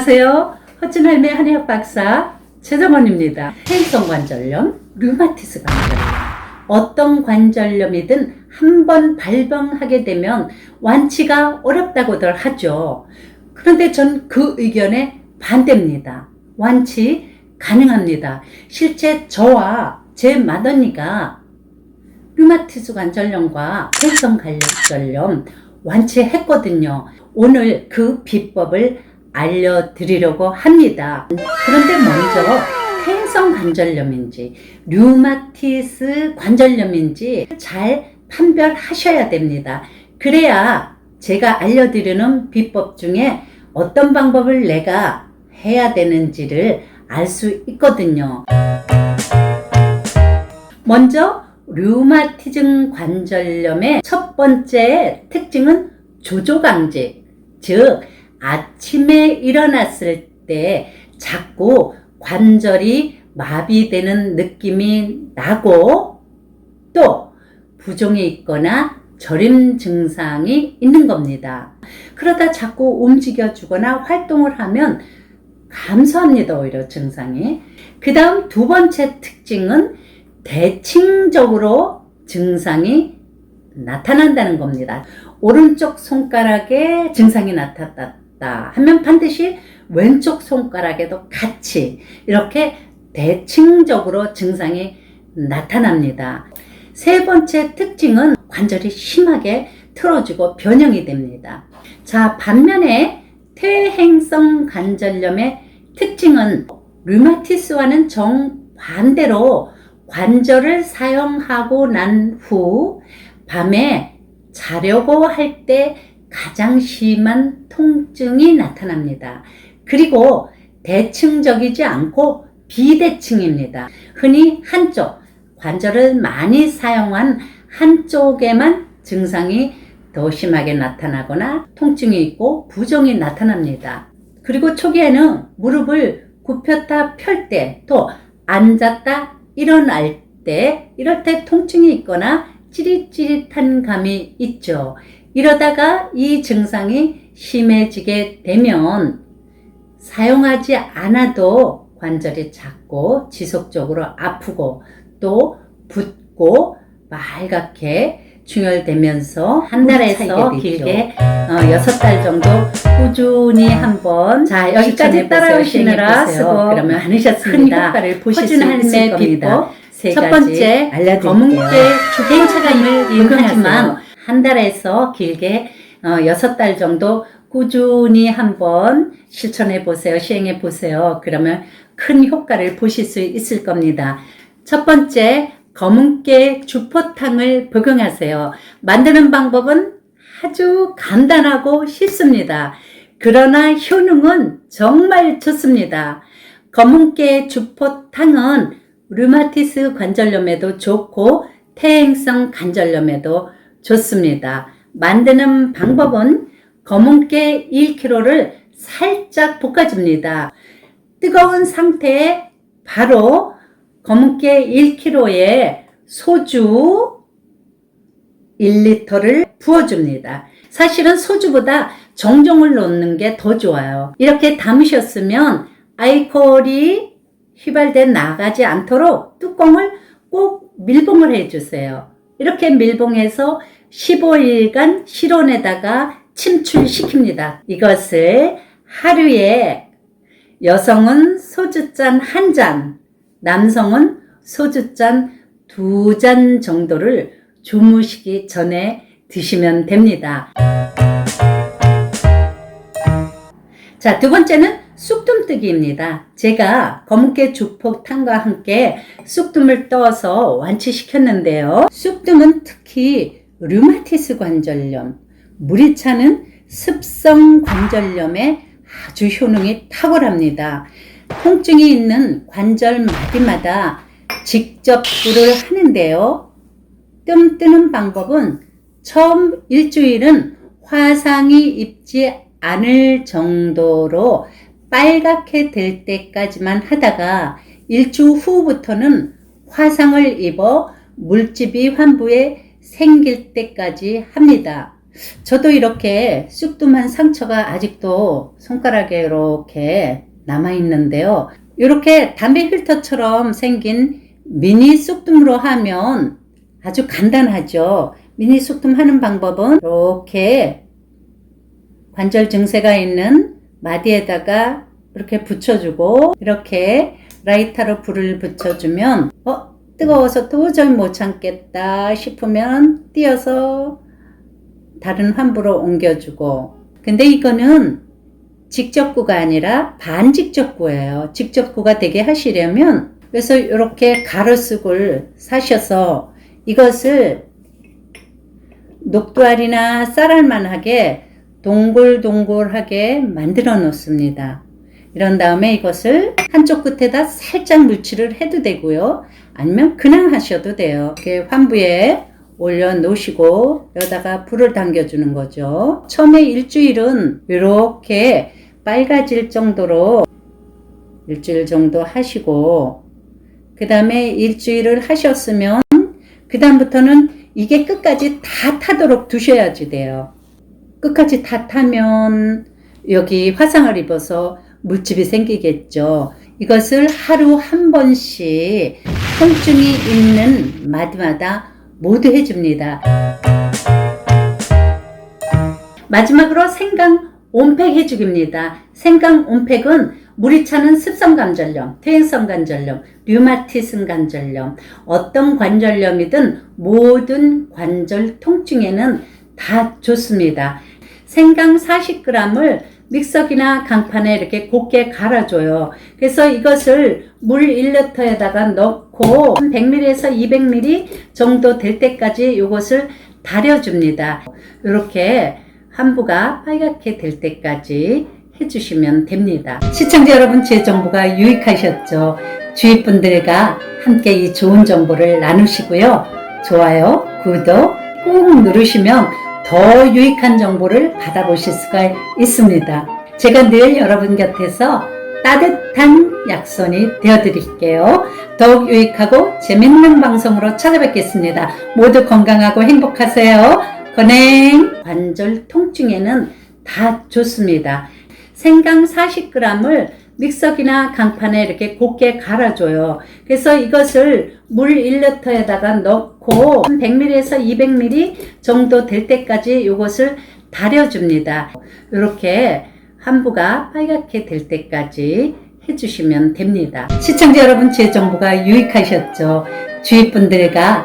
안녕하세요. 허진 할매 한의학 박사 최정원입니다. 해성 관절염, 류마티스 관절염. 어떤 관절염이든 한 번 발병하게 되면 완치가 어렵다고들 하죠. 그런데 전 그 의견에 반대입니다. 완치 가능합니다. 실제 저와 제 맏언니가 류마티스 관절염과 혈성 관절염 완치했거든요. 오늘 그 비법을 알려드리려고 합니다. 그런데 먼저 퇴행성 관절염인지 류마티스 관절염인지 잘 판별하셔야 됩니다. 그래야 제가 알려드리는 비법 중에 어떤 방법을 내가 해야 되는지를 알 수 있거든요. 먼저 류마티즘 관절염의 첫 번째 특징은 조조강직, 즉 아침에 일어났을 때 자꾸 관절이 마비되는 느낌이 나고 또 부종이 있거나 저림 증상이 있는 겁니다. 그러다 자꾸 움직여주거나 활동을 하면 감소합니다, 오히려 증상이. 그 다음 두 번째 특징은 대칭적으로 증상이 나타난다는 겁니다. 오른쪽 손가락에 증상이 나타났다 하면 반드시 왼쪽 손가락에도 같이 이렇게 대칭적으로 증상이 나타납니다. 세 번째 특징은 관절이 심하게 틀어지고 변형이 됩니다. 자, 반면에 퇴행성 관절염의 특징은 류마티스와는 정반대로 관절을 사용하고 난 후 밤에 자려고 할 때 가장 심한 통증이 나타납니다. 그리고 대칭적이지 않고 비대칭입니다. 흔히 한쪽, 관절을 많이 사용한 한쪽에만 증상이 더 심하게 나타나거나 통증이 있고 부종이 나타납니다. 그리고 초기에는 무릎을 굽혔다 펼 때, 또 앉았다 일어날 때, 이럴 때 통증이 있거나 찌릿찌릿한 감이 있죠. 이러다가 이 증상이 심해지게 되면 사용하지 않아도 관절이 작고 지속적으로 아프고 또 붓고 말갛게 충혈되면서 한 달에서 길게 어, 여섯 달 정도 꾸준히 한번 자 여기까지 따라오시느라 수고 그러면 많으셨습니다. 큰 효과를 보실 수 있을 겁니다. 첫 번째 검은깨 주행차감을 이용하지만 한 달에서 길게 어, 여섯 달 정도 꾸준히 한번 실천해 보세요. 시행해 보세요. 그러면 큰 효과를 보실 수 있을 겁니다. 첫 번째, 검은깨 주포탕을 복용하세요. 만드는 방법은 아주 간단하고 쉽습니다. 그러나 효능은 정말 좋습니다. 검은깨 주포탕은 류마티스 관절염에도 좋고 퇴행성 관절염에도 좋습니다. 만드는 방법은 검은깨 1kg를 살짝 볶아줍니다. 뜨거운 상태에 바로 검은깨 1kg에 소주 1리터를 부어줍니다. 사실은 소주보다 정종을 넣는 게 더 좋아요. 이렇게 담으셨으면 알코올이 휘발돼 나가지 않도록 뚜껑을 꼭 밀봉을 해주세요. 이렇게 밀봉해서 15일간 실온에다가 침출시킵니다. 이것을 하루에 여성은 소주잔 한 잔, 남성은 소주잔 두 잔 정도를 주무시기 전에 드시면 됩니다. 자, 두 번째는 쑥뜸뜨기입니다. 제가 검은깨 주폭탕과 함께 쑥뜸을 떠서 완치시켰는데요. 쑥뜸은 특히 류마티스 관절염, 물이 차는 습성 관절염에 아주 효능이 탁월합니다. 통증이 있는 관절 마디마다 직접 불을 하는데요. 뜸 뜨는 방법은 처음 일주일은 화상이 입지 않을 정도로 빨갛게 될 때까지만 하다가 일주 후부터는 화상을 입어 물집이 환부에 생길 때까지 합니다. 저도 이렇게 쑥뜸한 상처가 아직도 손가락에 이렇게 남아 있는데요. 이렇게 담배 필터처럼 생긴 미니 쑥뜸으로 하면 아주 간단하죠. 미니 쑥뜸 하는 방법은 이렇게 관절 증세가 있는 마디에다가 이렇게 붙여주고 이렇게 라이터로 불을 붙여주면 어 뜨거워서 도저히 못 참겠다 싶으면 띄어서 다른 환부로 옮겨주고 근데 이거는 직접구가 아니라 반직접구예요. 직접구가 되게 하시려면 그래서 이렇게 가로수를 사셔서 이것을 녹두알이나 쌀알만하게 동글동글하게 만들어 놓습니다. 이런 다음에 이것을 한쪽 끝에다 살짝 물칠을 해도 되고요. 아니면 그냥 하셔도 돼요. 이렇게 환부에 올려 놓으시고 여기다가 불을 당겨주는 거죠. 처음에 일주일은 이렇게 빨가질 정도로 일주일 정도 하시고 그 다음에 일주일을 하셨으면 그 다음부터는 이게 끝까지 다 타도록 두셔야지 돼요. 끝까지 다 타면 여기 화상을 입어서 물집이 생기겠죠. 이것을 하루 한 번씩 통증이 있는 마디마다 모두 해줍니다. 마지막으로 생강 온팩 해주기입니다. 생강 온팩은 물이 차는 습성 관절염, 퇴행성 관절염, 류마티즘 관절염, 어떤 관절염이든 모든 관절 통증에는 다 좋습니다. 생강 40g을 믹서기나 강판에 이렇게 곱게 갈아줘요. 그래서 이것을 물 1리터에다가 넣고 100ml에서 200ml 정도 될 때까지 이것을 달여줍니다. 이렇게 한부가 빨갛게 될 때까지 해주시면 됩니다. 시청자 여러분, 제 정보가 유익하셨죠? 주위 분들과 함께 이 좋은 정보를 나누시고요. 좋아요, 구독 꾹 누르시면 더 유익한 정보를 받아보실 수가 있습니다. 제가 늘 여러분 곁에서 따뜻한 약손이 되어드릴게요. 더욱 유익하고 재밌는 방송으로 찾아뵙겠습니다. 모두 건강하고 행복하세요. 건행 관절 통증에는 다 좋습니다. 생강 40g을 믹서기나 강판에 이렇게 곱게 갈아줘요. 그래서 이것을 물 1리터에다가 넣고 100ml에서 200ml 정도 될 때까지 이것을 달여줍니다. 이렇게 한부가 빨갛게 될 때까지 해주시면 됩니다. 시청자 여러분, 제 정보가 유익하셨죠? 주위 분들과